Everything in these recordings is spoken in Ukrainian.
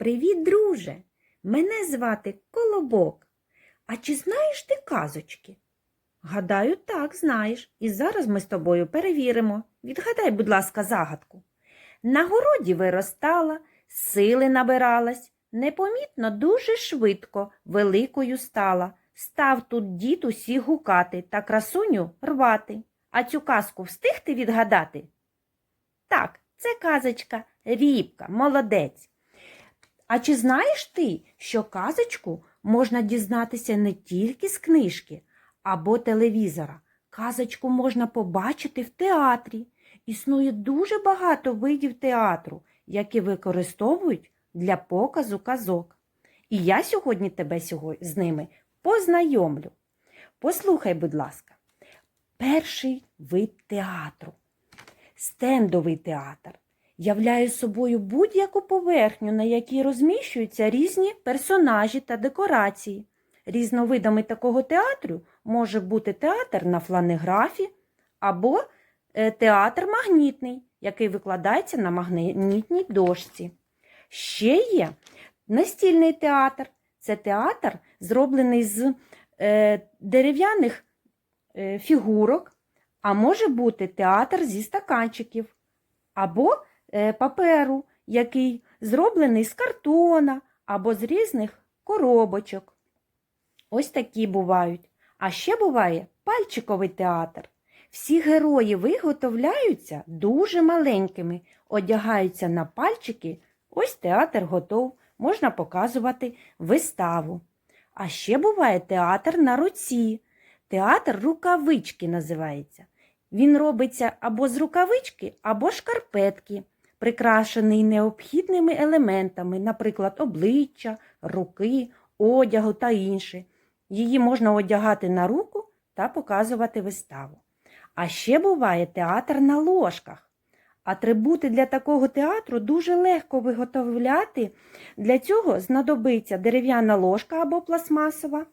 Привіт, друже! Мене звати Колобок. А чи знаєш ти казочки? Гадаю, так, знаєш. І зараз ми з тобою перевіримо. Відгадай, будь ласка, загадку. На городі виростала, сили набиралась, непомітно дуже швидко великою стала. Став тут дід усіх гукати та красуню рвати. А цю казку встиг ти відгадати? Так, це казочка Рібка, молодець. А чи знаєш ти, що казочку можна дізнатися не тільки з книжки або телевізора? Казочку можна побачити в театрі. Існує дуже багато видів театру, які використовують для показу казок. І я сьогодні тебе з ними познайомлю. Послухай, будь ласка, перший вид театру стендовий театр являє собою будь-яку поверхню, на якій розміщуються різні персонажі та декорації. Різновидами такого театру може бути театр на фланеграфі або е, театр магнітний, який викладається на магнітній дошці. Ще є настільний театр. Це театр, зроблений з е, дерев'яних е, фігурок, а може бути театр зі стаканчиків або паперу, який зроблений з картона або з різних коробочок. Ось такі бувають. А ще буває пальчиковий театр. Всі герої виготовляються дуже маленькими, одягаються на пальчики. Ось театр готов, можна показувати виставу. А ще буває театр на руці. Театр рукавички називається. Він робиться або з рукавички, або шкарпетки, прикрашений необхідними елементами, наприклад, обличчя, руки, одягу та інше. Її можна одягати на руку та показувати виставу. А ще буває театр на ложках. Атрибути для такого театру дуже легко виготовляти. Для цього знадобиться дерев'яна ложка або пластмасова.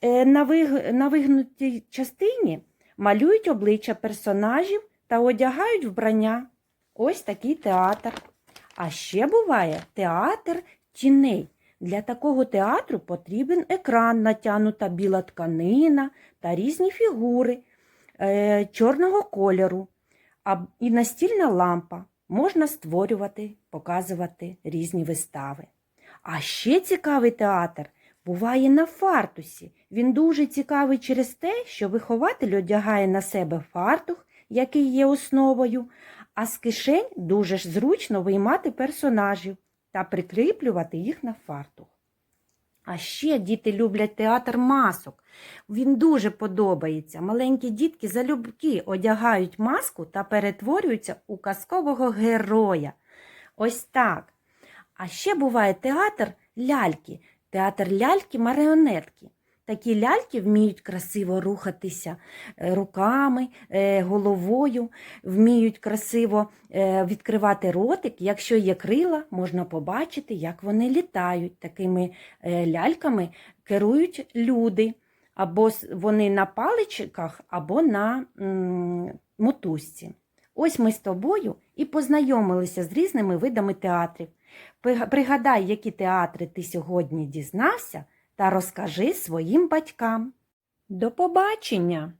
Е, На на вигнутій частині малюють обличчя персонажів та одягають вбрання. Ось такий театр. А ще буває театр тіней. Для такого театру потрібен екран, натягнута біла тканина та різні фігури е, чорного кольору а, і настільна лампа. Можна створювати, показувати різні вистави. А ще цікавий театр буває на фартусі. Він дуже цікавий через те, що вихователь одягає на себе фартух, який є основою, а з кишень дуже ж зручно виймати персонажів та прикріплювати їх на фартух. А ще діти люблять театр масок. Він дуже подобається. Маленькі дітки залюбки одягають маску та перетворюються у казкового героя. Ось так. А ще буває театр ляльки, театр ляльки-маріонетки. Такі ляльки вміють красиво рухатися е, руками, е, головою, вміють красиво е, відкривати ротик. Якщо є крила, можна побачити, як вони літають. Такими ляльками керують люди. Або вони на паличках, або на мотузці. Ось ми з тобою і познайомилися з різними видами театрів. Пригадай, які театри ти сьогодні дізнався, та розкажи своїм батькам. До побачення!